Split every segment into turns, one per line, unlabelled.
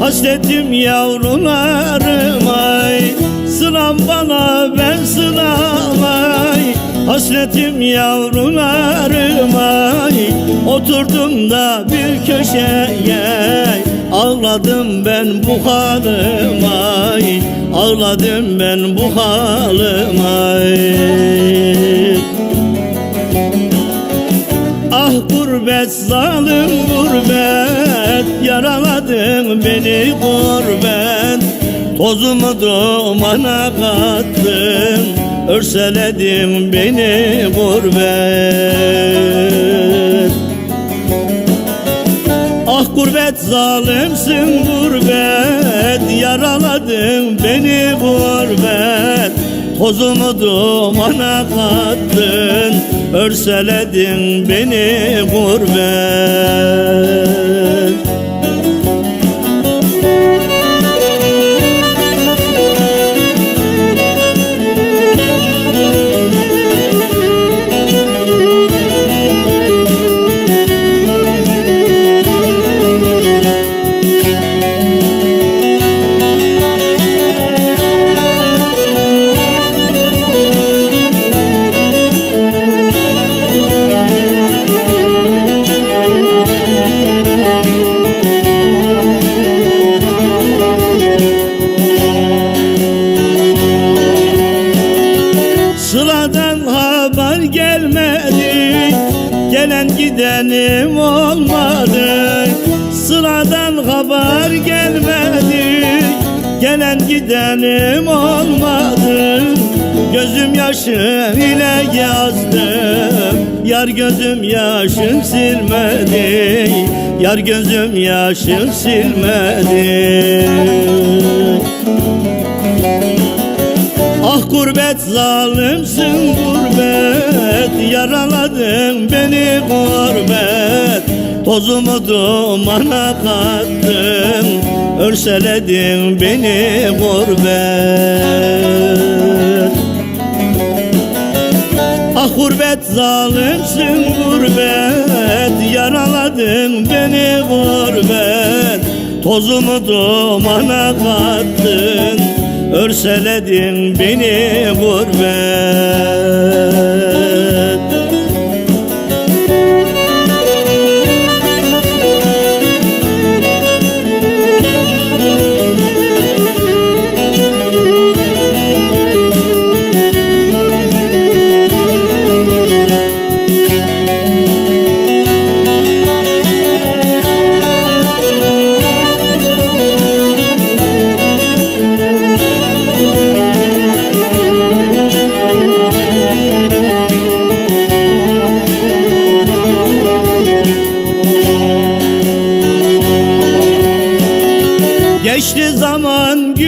Hasretim yavrularım ay. Sıram bana ben sıramay Hasretim yavrularım ay. Oturdum da bir köşeye Ağladım ben bu halıma ay. Ağladım ben bu halıma ay. Ah gurbet zalim gurbet Yaraladın beni gurbet Tozumu dumana kattın Örseledin beni gurbet Ah gurbet zalimsin gurbet Yaraladın beni gurbet Tozumu dumana kattın Örseledin beni gurbet haber gelmedi Gelen gidenim olmadı. Sıradan haber gelmedi Gelen gidenim olmadı. Gözüm yaşı ile yazdım. Yar gözüm yaşım silmedi. Yar gözüm yaşım silmedi gurbet zalimsin gurbet. Yaraladın beni gurbet. Tozumu dumana kattın. Örseledin beni gurbet. Ah gurbet zalimsin gurbet. Yaraladın beni gurbet. Tozumu dumana kattın Örseledin beni gurbet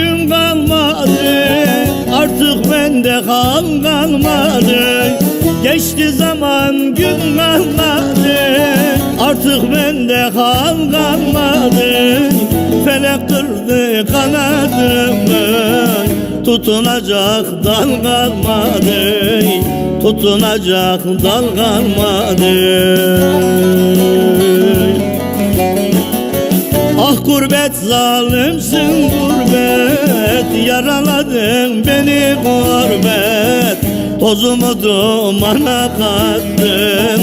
gün kalmadı Artık bende kan kalmadı. Geçti zaman gün kalmadı Artık bende kan kalmadı. Felek kırdı kanadımı Tutunacak dal kalmadı. Tutunacak dal kalmadı gurbet zalimsin gurbet. Yaraladın beni gurbet. Tozumu dumana kattın.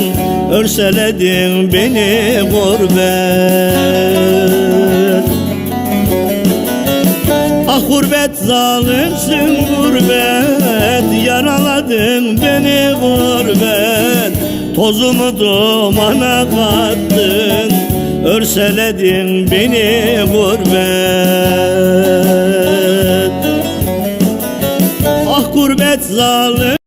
Örseledin beni gurbet. Ah gurbet zalimsin gurbet. Yaraladın beni gurbet. Tozumu dumana kattın Örseledin beni gurbet. Ah gurbet zalim